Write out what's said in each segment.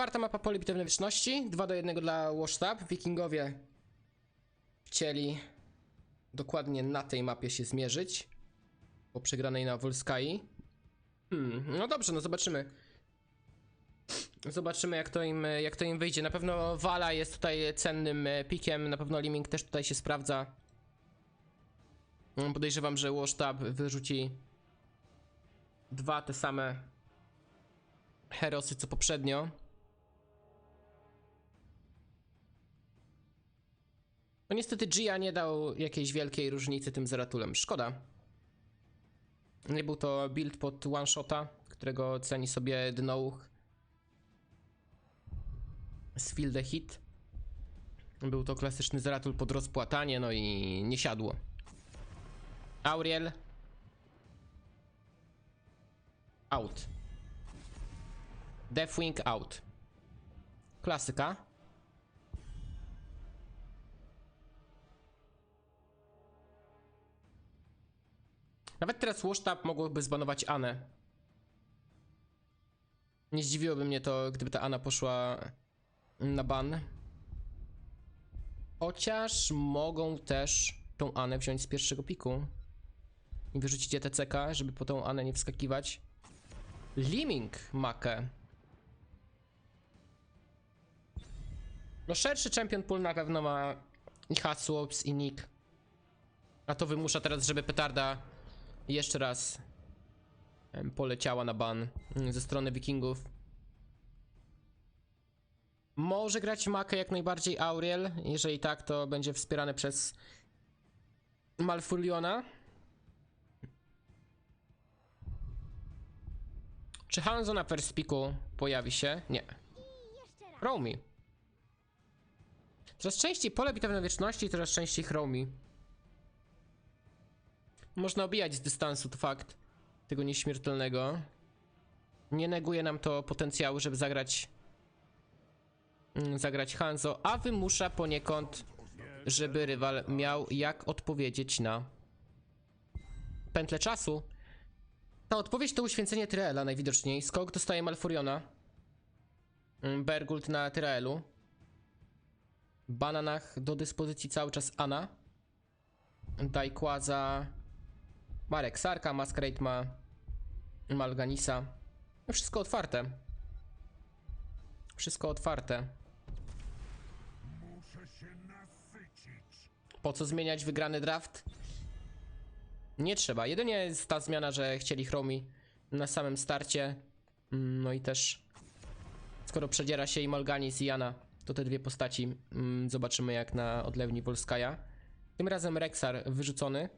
czwarta mapa poli bitewnej wieczności. 2 do 1 dla Washtab. Wikingowie chcieli dokładnie na tej mapie się zmierzyć. Po przegranej na Volskai. Hmm, no dobrze, no zobaczymy. Zobaczymy jak to im, jak to im wyjdzie. Na pewno Wala jest tutaj cennym e, pikiem, na pewno Liming też tutaj się sprawdza. Mm, Podejrzewam, że Washtab wyrzuci dwa te same herosy co poprzednio. No niestety Gia nie dał jakiejś wielkiej różnicy tym Zeratulem. Szkoda. Nie był to build pod one shota, którego ceni sobie Dnouch z Field the Hit. Był to klasyczny Zeratul pod rozpłatanie, no i nie siadło. Auriel. Out. Deathwing out. Klasyka. Nawet teraz Washtab mogłoby zbanować Anę. Nie zdziwiłoby mnie to, gdyby ta Ana poszła na ban. Chociaż mogą też tą Anę wziąć z pierwszego piku. I wyrzucić ETCK, żeby po tą Anę nie wskakiwać. Liming Makę. No szerszy champion pool na pewno ma i Hasłops i Nick. A to wymusza teraz, żeby petarda jeszcze raz poleciała na ban mm, ze strony wikingów. Może grać Makę jak najbardziej Auriel. Jeżeli tak, to będzie wspierane przez Malfuriona. Czy Hanzo na first picku pojawi się? Nie. Romy. Coraz częściej pole bitewne wieczności, coraz częściej Chromie. Można obijać z dystansu, to fakt. Tego nieśmiertelnego. Nie neguje nam to potencjału, żeby zagrać mm, zagrać Hanzo, a wymusza poniekąd, żeby rywal miał jak odpowiedzieć na pętlę czasu. Ta odpowiedź to uświęcenie Tyraela najwidoczniej. Skok dostaje Malfuriona. Mm, Bergult na Tyraelu. Bananach do dyspozycji cały czas Ana. Daikłaza. Marek Sarka, Masquerade ma Malganisa. No wszystko otwarte. Wszystko otwarte. Po co zmieniać wygrany draft? Nie trzeba. Jedynie jest ta zmiana, że chcieli Chromi na samym starcie. Mm, No i też skoro przedziera się i Malganis i Jana, to te dwie postaci mm, zobaczymy jak na odlewni Wolskaja. Tym razem Rexar wyrzucony.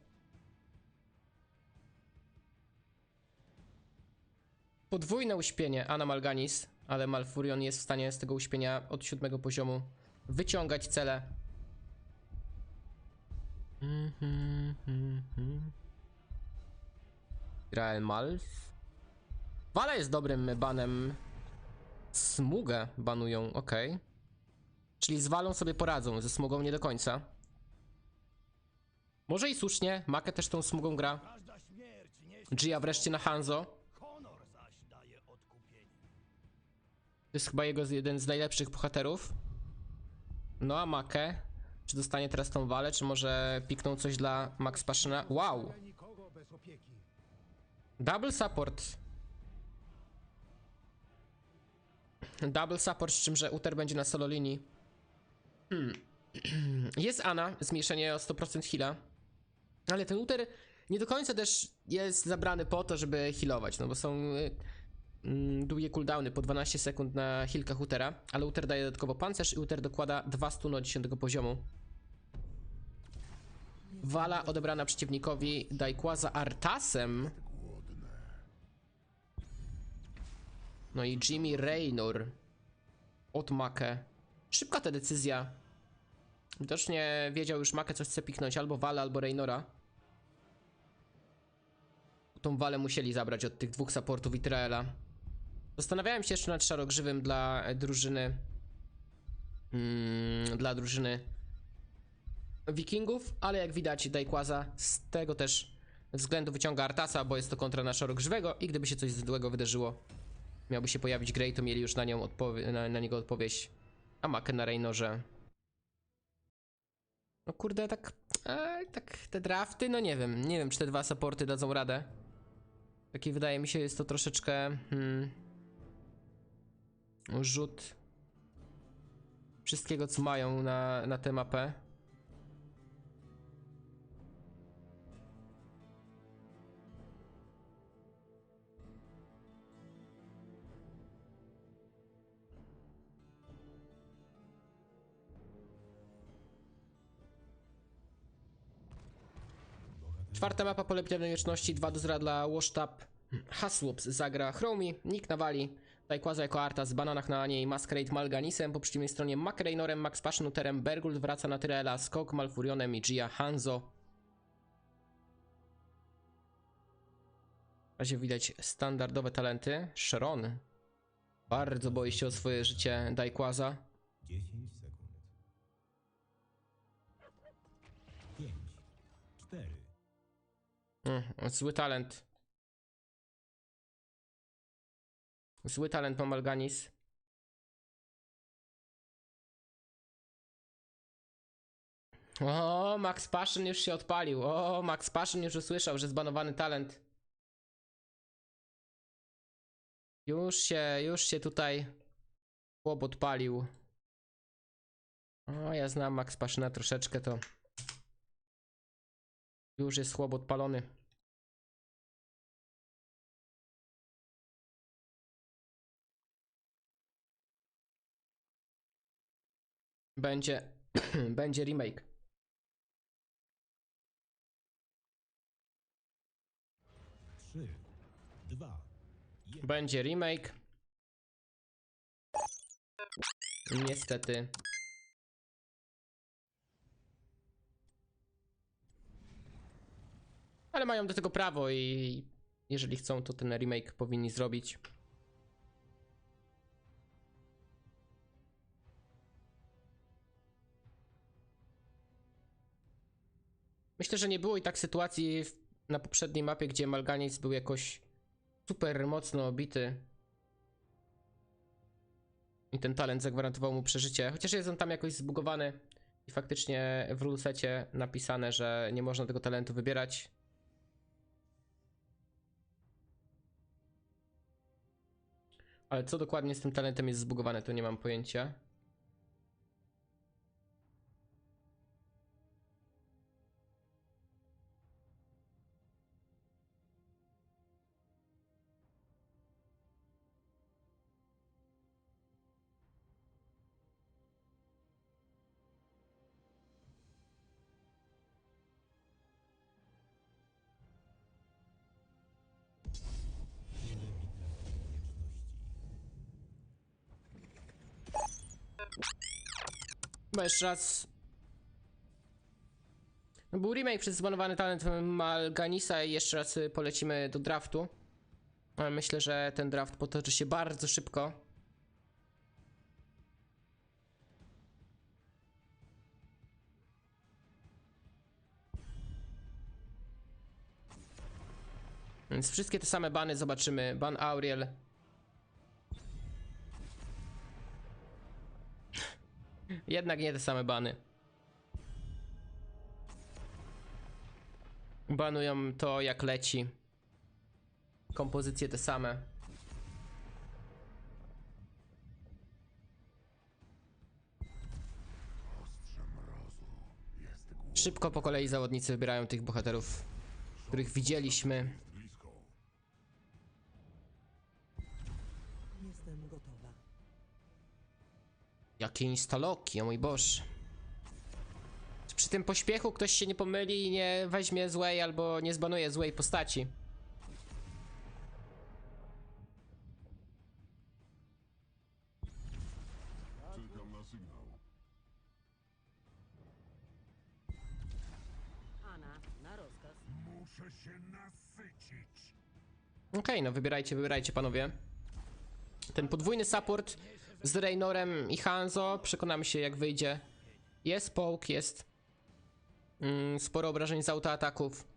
Podwójne uśpienie Ana Malganis, ale Malfurion jest w stanie z tego uśpienia od siódmego poziomu wyciągać cele. Mhm, mhm. Grael Malf. Jest dobrym banem. Smugę banują, ok. Czyli z Walą sobie poradzą, ze smugą nie do końca. Może i słusznie, Makę też tą smugą gra. Gia wreszcie na Hanzo. To jest chyba jego jeden z najlepszych bohaterów. No a Makę, czy dostanie teraz tą walę, czy może pikną coś dla Max Pashena? Wow! Double support. Double support, z czym, że Uther będzie na solo linii. Hmm. Jest Ana, zmniejszenie o 100% heala. Ale ten Uther nie do końca też jest zabrany po to, żeby healować, no bo są y, długie cooldowny po 12 sekund na healkach Utera, ale Uter daje dodatkowo pancerz i Uter dokłada 2 stuny od 10 poziomu. Wala odebrana przeciwnikowi Daikłaza Artasem. No i Jimmy Raynor od Makę. Szybka ta decyzja. Widocznie wiedział już Makę coś chce piknąć, albo Wale, albo Raynora. Tą Walę musieli zabrać od tych dwóch supportów i Traela. Zastanawiałem się jeszcze nad szarogrzywym dla drużyny. Mm, dla drużyny Wikingów, ale jak widać Daikłaza z tego też względu wyciąga Artasa, bo jest to kontra na szarogrzywego i gdyby się coś złego wydarzyło, miałby się pojawić Grey, to mieli już na, nią na, na niego odpowiedź. A Makę na Reynorze. No kurde, tak, e, tak te drafty, no nie wiem, nie wiem czy te dwa supporty dadzą radę. Taki wydaje mi się jest to troszeczkę hmm, rzut wszystkiego co mają na, na tę mapę. Czwarta mapa pole wieczności, 2 do 0 dla Washtab. Hasłops zagra Chromie, Nick nawali, Taekwaza jako Artas, Bananach na niej, Masquerade Malganisem, po przeciwnej stronie McRaynorem, Max Passion, Uterem, Bergult wraca na Tyrella, Skok, Malfurionem i Gia Hanzo. W razie widać standardowe talenty. Sharon. Bardzo boi się o swoje życie Daikwaza. 10 sekund. 5, 4, Mm, zły talent. Zły talent ma Malganis. O, Max Passion już się odpalił. O, Max Passion już usłyszał, że zbanowany talent. Już się, już się tutaj chłop odpalił. O, ja znam Max Passiona troszeczkę, to już jest chłop odpalony. Będzie, będzie remake. trzy, dwa, jeden. Będzie remake. Niestety. Ale mają do tego prawo i jeżeli chcą, to ten remake powinni zrobić. Myślę, że nie było i tak sytuacji w, na poprzedniej mapie, gdzie Malganic był jakoś super mocno obity. I ten talent zagwarantował mu przeżycie. Chociaż jest on tam jakoś zbugowany. I faktycznie w rulesecie napisane, że nie można tego talentu wybierać. Ale co dokładnie z tym talentem jest zbugowane, to nie mam pojęcia. Chyba jeszcze raz. Był remake przez zbanowany talent Malganisa i jeszcze raz polecimy do draftu. Ale myślę, że ten draft potoczy się bardzo szybko. Więc wszystkie te same bany zobaczymy. Ban Auriel. Jednak nie te same bany. Banują to jak leci. Kompozycje te same. Szybko po kolei zawodnicy wybierają tych bohaterów, których widzieliśmy. Jakie instaloki, o mój Boże. Przy tym pośpiechu ktoś się nie pomyli i nie weźmie złej albo nie zbanuje złej postaci? Muszę się nasycić. Okej, no wybierajcie, wybierajcie panowie. Ten podwójny support z Reynorem i Hanzo, przekonamy się jak wyjdzie. Jest połk, jest mm, sporo obrażeń z autoataków.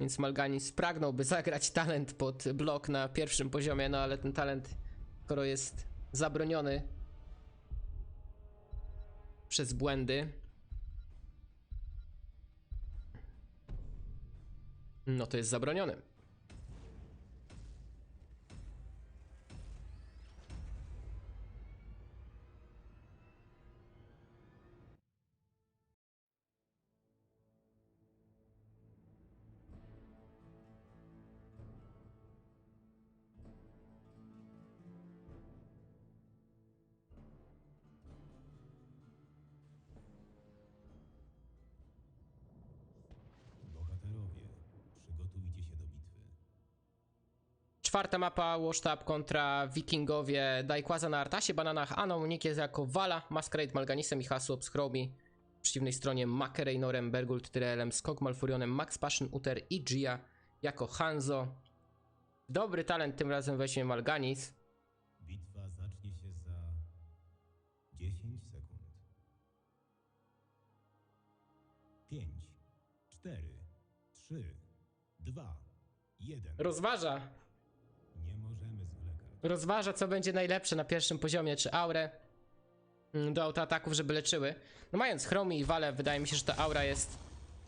Więc Malganis pragnąłby zagrać talent pod blok na pierwszym poziomie, no ale ten talent skoro jest zabroniony przez błędy. No to jest zabroniony. Czwarta mapa Washtab kontra Wikingowie Daikwaza na Artasie, Bananach, Aną, Nick jest jako Vala, Masquerade, Malganisem i Hasub z. W przeciwnej stronie Make Reynorem, Bergult, Tyrelem, Skok Malfurionem, Max Passion, Uter i Gia jako Hanzo. Dobry talent tym razem weźmie Malganis. Bitwa zacznie się za 10 sekund. 5, 4, 3, 2, 1. Rozważa. Rozważa co będzie najlepsze na pierwszym poziomie, czy aurę mm, do autoataków, żeby leczyły. No mając Chromi i Wale, wydaje mi się, że ta aura jest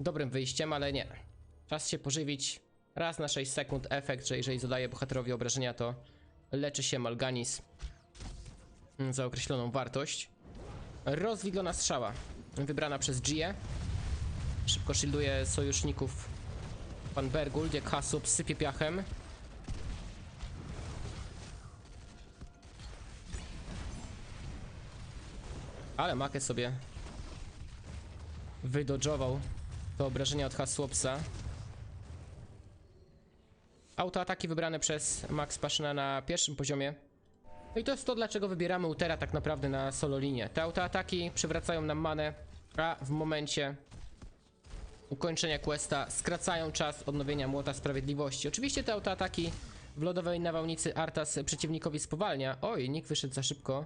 dobrym wyjściem, ale nie. Czas się pożywić. Raz na 6 sekund efekt, że jeżeli zadaje bohaterowi obrażenia, to leczy się Malganis mm, za określoną wartość. Rozwidlona strzała, wybrana przez Gia. Szybko shielduje sojuszników pan Bergul, gdzie Kasub sypie piachem. Ale Makę sobie wydodżował to obrażenia od Hasłopsa. Autoataki wybrane przez Max Paszna na pierwszym poziomie. No i to jest to, dlaczego wybieramy Utera tak naprawdę na solo linię. Te autoataki przywracają nam manę, a w momencie ukończenia questa skracają czas odnowienia Młota Sprawiedliwości. Oczywiście te autoataki w lodowej nawałnicy Artas przeciwnikowi spowalnia. Oj, nikt wyszedł za szybko.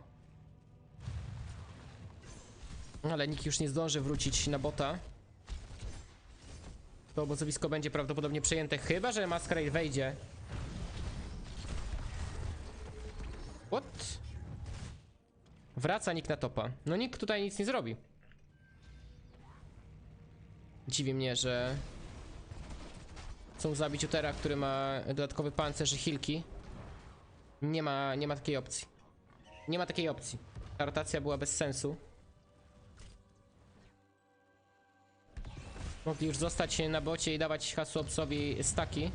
Ale nikt już nie zdąży wrócić na bota. To obozowisko będzie prawdopodobnie przejęte, chyba że Masquerade wejdzie. What? Wraca nikt na topa. No nikt tutaj nic nie zrobi. Dziwi mnie, że chcą zabić Utera, który ma dodatkowy pancerz i hilki. Nie ma, nie ma takiej opcji. Nie ma takiej opcji. Ta rotacja była bez sensu. Mogli już zostać na bocie i dawać Hasłopsowi staki.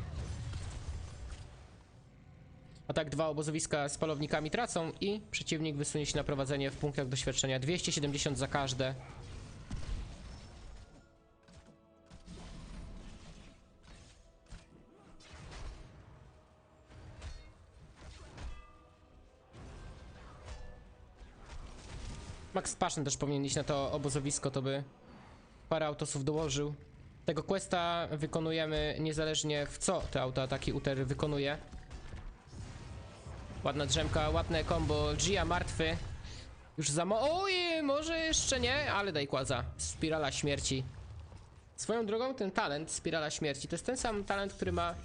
A tak dwa obozowiska z palownikami tracą i przeciwnik wysunie się na prowadzenie w punktach doświadczenia 270 za każde. Max Passion też powinien iść na to obozowisko, to by parę autosów dołożył. Tego questa wykonujemy niezależnie w co te autoataki Uter wykonuje. Ładna drzemka, ładne combo, Gia martwy. Już za mo... Oj, może jeszcze nie, ale daj kłaza. Spirala śmierci. Swoją drogą ten talent, Spirala śmierci, to jest ten sam talent, który ma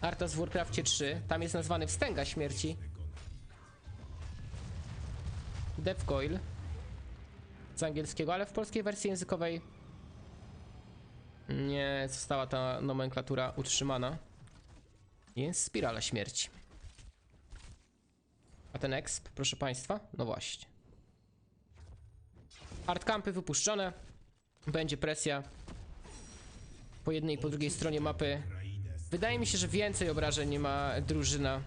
Artas w Warcraftie 3. Tam jest nazwany Wstęga śmierci. Death Coil. Z angielskiego, ale w polskiej wersji językowej nie została ta nomenklatura utrzymana. Jest spirala śmierci. A ten exp, proszę państwa? No właśnie. Hardcampy wypuszczone. Będzie presja po jednej i po drugiej stronie mapy. Wydaje mi się, że więcej obrażeń ma drużyna.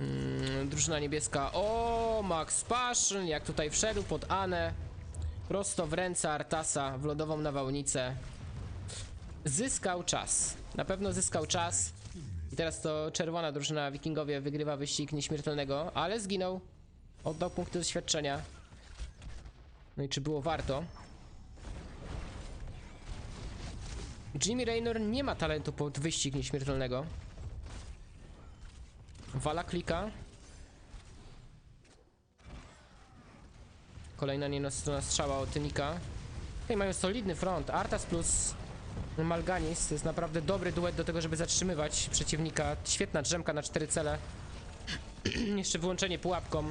Mm, drużyna niebieska. O, Max Passion, jak tutaj wszedł pod Anę. Prosto w ręce Artasa w lodową nawałnicę. Zyskał czas. Na pewno zyskał czas. I teraz to czerwona drużyna wikingowie wygrywa wyścig nieśmiertelnego, ale zginął. Oddał punkty doświadczenia. No i czy było warto? Jimmy Raynor nie ma talentu pod wyścig nieśmiertelnego. Wala klika. Kolejna nienasycona strzała od Tynika. Tutaj mają solidny front. Artas plus Malganis to jest naprawdę dobry duet do tego, żeby zatrzymywać przeciwnika. Świetna drzemka na cztery cele. Jeszcze wyłączenie pułapką.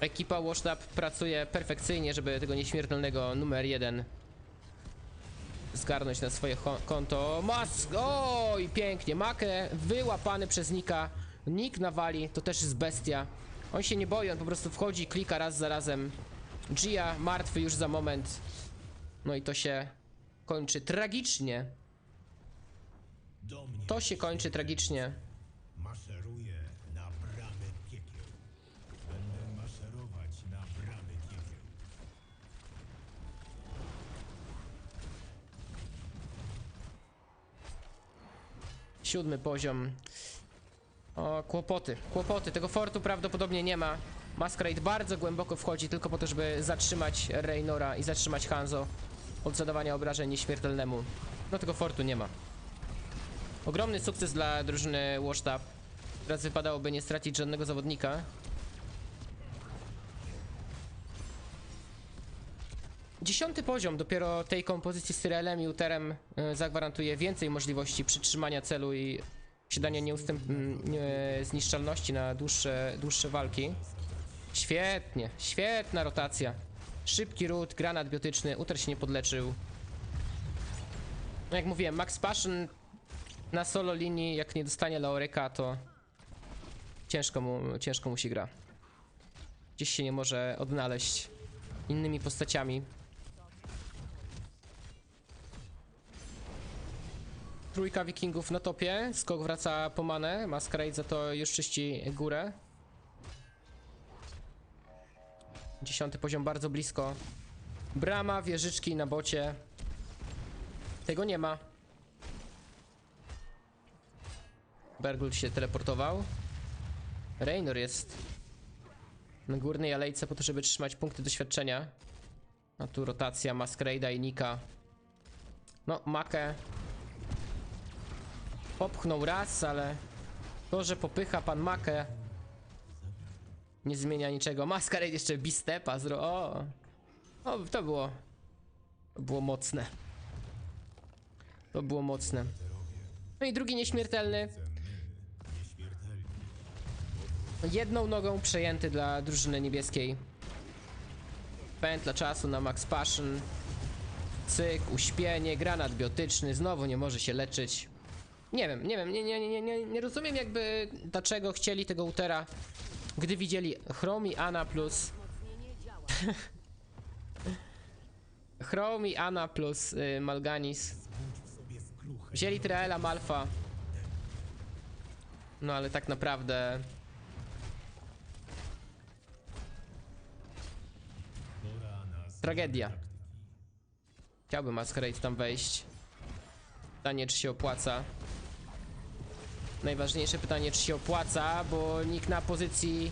Ekipa Washtap pracuje perfekcyjnie, żeby tego nieśmiertelnego numer jeden zgarnąć na swoje konto. Mask! Oj, pięknie. Makę wyłapany przez Nika. Nick nawali, to też jest bestia. On się nie boi, on po prostu wchodzi, klika raz za razem. Gia martwy już za moment. No i to się kończy tragicznie. To się kończy tragicznie. maszeruję na bramy piekieł. Będę maszerować na bramy piekieł. Siódmy poziom. O, kłopoty, kłopoty. Tego fortu prawdopodobnie nie ma. Masquerade bardzo głęboko wchodzi tylko po to, żeby zatrzymać Raynora i zatrzymać Hanzo od zadawania obrażeń nieśmiertelnemu. No tego fortu nie ma. Ogromny sukces dla drużyny Washtap. Teraz wypadałoby nie stracić żadnego zawodnika. Dziesiąty poziom dopiero tej kompozycji z Tyrelem i Uterem e, zagwarantuje więcej możliwości przytrzymania celu i posiadania nieustęp... nie, zniszczalności na dłuższe, dłuższe walki. Świetnie, świetna rotacja. Szybki ród, granat biotyczny, Uter się nie podleczył. No jak mówiłem, Max Passion na solo linii, jak nie dostanie Laoryka, to ciężko mu, ciężko mu się gra. Gdzieś się nie może odnaleźć innymi postaciami. Trójka wikingów na topie, skok wraca po manę, Masquerade za to już czyści górę. Dziesiąty poziom bardzo blisko. Brama, wieżyczki na bocie. Tego nie ma. Bergul się teleportował. Raynor jest na górnej alejce po to, żeby trzymać punkty doświadczenia. A tu rotacja Masquerade'a i Nika. No, Makę popchnął raz, ale to, że popycha pan Makę nie zmienia niczego. Masquerade jeszcze bistepa zro... O! o, to było... To było mocne. To było mocne. No i drugi nieśmiertelny. Jedną nogą przejęty dla drużyny niebieskiej. Pętla czasu na Max Passion. Cyk, uśpienie, granat biotyczny, znowu nie może się leczyć. Nie wiem, nie wiem, nie, nie, nie, nie, nie rozumiem jakby dlaczego chcieli tego Utera, gdy widzieli Chromi Ana plus... Chromi Ana plus y, Malganis. Wzięli Traela Malfa. No ale tak naprawdę Tragedia. Chciałbym Masquerade tam wejść. Pytanie, czy się opłaca. Najważniejsze pytanie, czy się opłaca, bo nikt na pozycji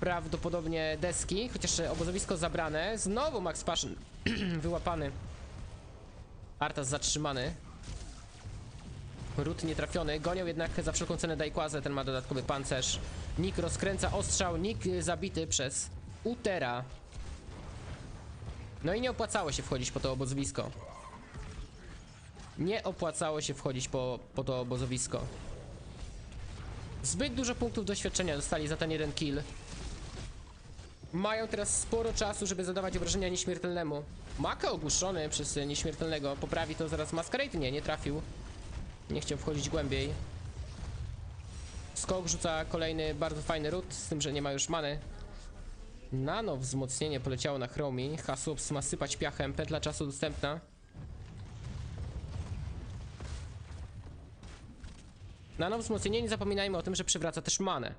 prawdopodobnie deski, chociaż obozowisko zabrane. Znowu Max Passion wyłapany. Artas zatrzymany. Ród nietrafiony. Gonią jednak za wszelką cenę Dajkłazę, ten ma dodatkowy pancerz. Nick rozkręca ostrzał, Nick y, zabity przez Utera. No i nie opłacało się wchodzić po to obozowisko. Nie opłacało się wchodzić po, po to obozowisko. Zbyt dużo punktów doświadczenia dostali za ten jeden kill. Mają teraz sporo czasu, żeby zadawać obrażenia nieśmiertelnemu. Maka ogłuszony przez nieśmiertelnego. Poprawi to zaraz Masquerade? Nie, nie trafił. Nie chciał wchodzić głębiej. Skok rzuca kolejny bardzo fajny ród, z tym, że nie ma już many. Nano wzmocnienie poleciało na Chromi. Hasups ma sypać piachem. Pętla czasu dostępna. Nano wzmocnienie, nie zapominajmy o tym, że przywraca też manę.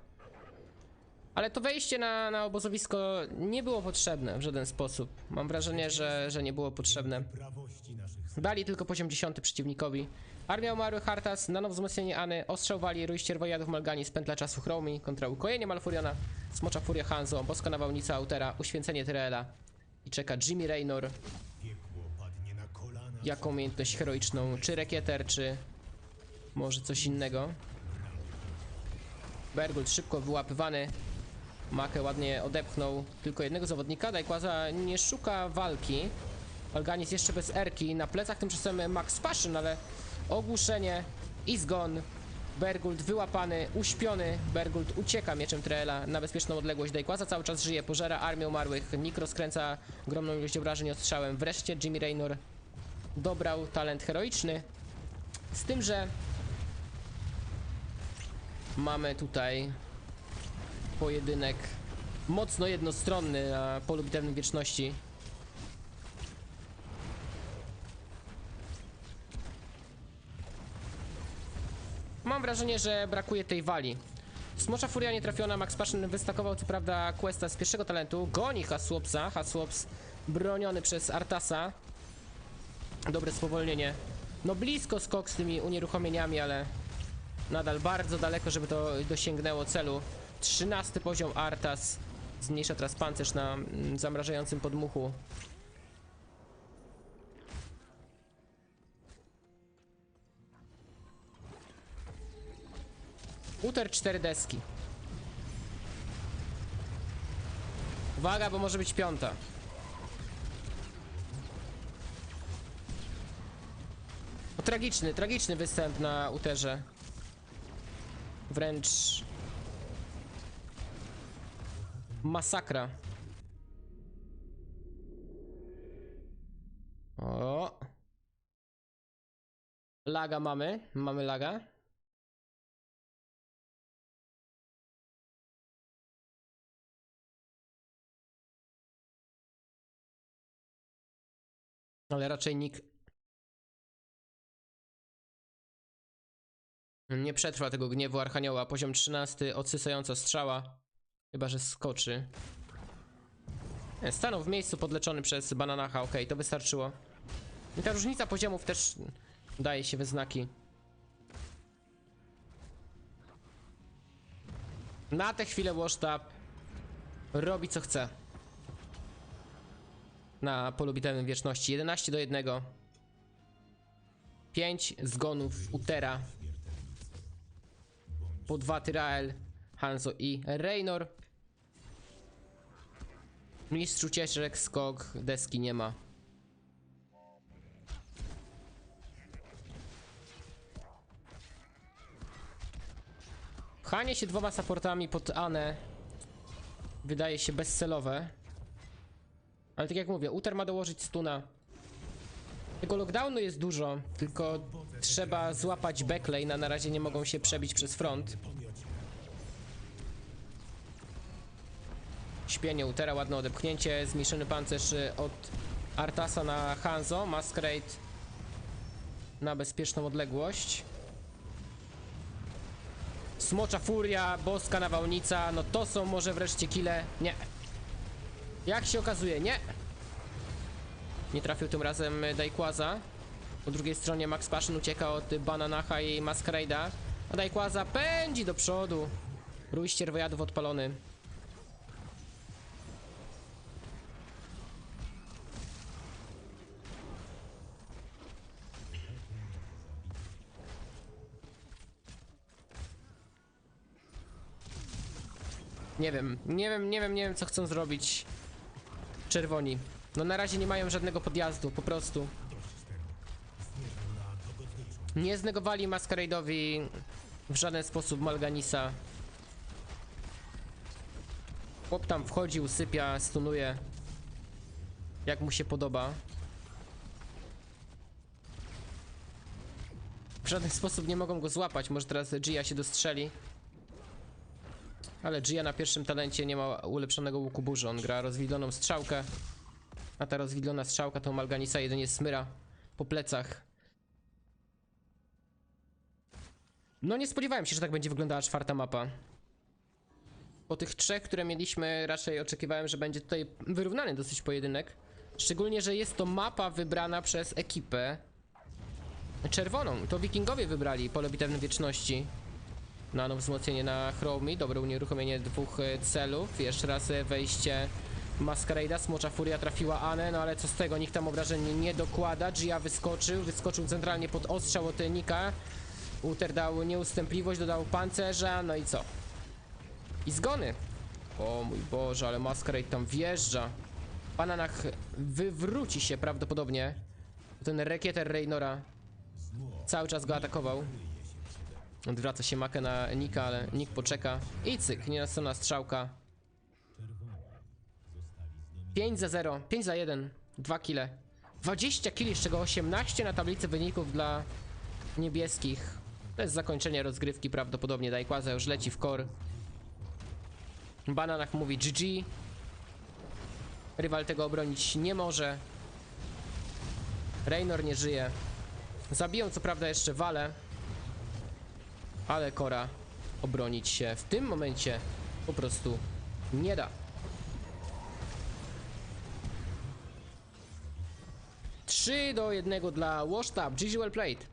Ale to wejście na, na obozowisko nie było potrzebne w żaden sposób. Mam wrażenie, że, że nie było potrzebne. Dali tylko poziom 10 przeciwnikowi. Armia umarłych Hartas, nano wzmocnienie Any, ostrzał wali, rój ścierwojadów Malgani, spętla czasu Chromi, kontra ukojenie Malfuriona, smocza furia Hanzo, boska nawałnica Autera, uświęcenie Tyrella. I czeka Jimmy Raynor, na jaką umiejętność heroiczną, czy rekieter, czy może coś innego. Bergult szybko wyłapywany. Makę ładnie odepchnął tylko jednego zawodnika. Dajkłaza nie szuka walki. Alganis jeszcze bez erki. Na plecach tymczasem Max Passion, ale ogłuszenie i zgon. Bergult wyłapany, uśpiony. Bergult ucieka mieczem Trela na bezpieczną odległość. Dejkłaza cały czas żyje, pożera armię umarłych. Nick rozkręca ogromną ilość obrażeń ostrzałem. Wreszcie Jimmy Raynor dobrał talent heroiczny. Z tym, że mamy tutaj pojedynek mocno jednostronny na polu bitewnym wieczności. Mam wrażenie, że brakuje tej wali. Smocza Furia nie trafiona, Max Passion wystakował co prawda questa z pierwszego talentu, goni Hasłopsa, Hasłops broniony przez Artasa. Dobre spowolnienie. No blisko skok z tymi unieruchomieniami, ale nadal bardzo daleko, żeby to dosięgnęło celu. 13 poziom Artas. Zmniejsza teraz pancerz na mm, zamrażającym podmuchu. Uter 4 deski. Uwaga, bo może być piąta. No, tragiczny, tragiczny występ na Uterze. Wręcz... Masakra. O. Laga mamy, mamy laga. Ale raczej nikt nie przetrwa tego gniewu Archanioła. Poziom 13, odsysająca strzała. Chyba, że skoczy. Stanął w miejscu podleczony przez bananacha, okej, to wystarczyło. I ta różnica poziomów też daje się we znaki. Na tę chwilę Washtab robi co chce. Na polu bitewnym wieczności. 11 do 1. 5 zgonów Utera. Po 2 Tyrael, Hanzo i Reynor. Mistrz ucieczek, skok, deski nie ma. Pchanie się dwoma supportami pod Anę wydaje się bezcelowe. Ale tak jak mówię, Uter ma dołożyć stuna. Tego lockdownu jest dużo, tylko trzeba złapać backlane, a na razie nie mogą się przebić przez front. Śpienie Utera, ładne odepchnięcie, zmniejszony pancerz y, od Artasa na Hanzo, Masquerade na bezpieczną odległość. Smocza Furia, Boska Nawałnica, no to są może wreszcie kile. Nie. Jak się okazuje, nie. Nie trafił tym razem Daikłaza. Po drugiej stronie Max Passion ucieka od Bananacha i Masquerade'a. A Daikłaza pędzi do przodu. Rój ścierwojadów odpalony. Nie wiem, nie wiem, nie wiem, nie wiem co chcą zrobić czerwoni. No na razie nie mają żadnego podjazdu, po prostu. Nie znegowali Masquerade'owi w żaden sposób Malganisa. Chłop tam wchodzi, usypia, stunuje. Jak mu się podoba. W żaden sposób nie mogą go złapać. Może teraz Gia się dostrzeli. Ale Gia na pierwszym talencie nie ma ulepszonego łuku burzy. On gra rozwidloną strzałkę. A ta rozwidlona strzałka to Malganisa jedynie smyra po plecach. No nie spodziewałem się, że tak będzie wyglądała czwarta mapa. Po tych trzech, które mieliśmy, raczej oczekiwałem, że będzie tutaj wyrównany dosyć pojedynek. Szczególnie, że jest to mapa wybrana przez ekipę czerwoną. To wikingowie wybrali pole bitewne wieczności. Nano wzmocnienie na Chromie, dobre unieruchomienie dwóch celów. Jeszcze raz wejście Masquerade'a, Smocza Furia trafiła Anę, no ale co z tego, nikt tam obrażeń nie dokłada. Gia wyskoczył, wyskoczył centralnie pod ostrzał od Nika. Uter dał nieustępliwość, dodał pancerza, no i co? I zgony. O mój Boże, ale Masquerade tam wjeżdża. Bananach wywróci się prawdopodobnie. Ten rekieter Reynora cały czas go atakował. Odwraca się Makę na Nika, ale Nick poczeka. I cyk, nienasycona strzałka. 5 za 0, 5 za 1, 2 kile. 20 kili, z czego 18 na tablicy wyników dla niebieskich. To jest zakończenie rozgrywki prawdopodobnie. Dajkłaza już leci w kor. Bananach mówi GG. Rywal tego obronić nie może. Raynor nie żyje. Zabiją co prawda jeszcze Wale. Ale Kora obronić się w tym momencie po prostu nie da. 3 do 1 dla Washtub. GG well played.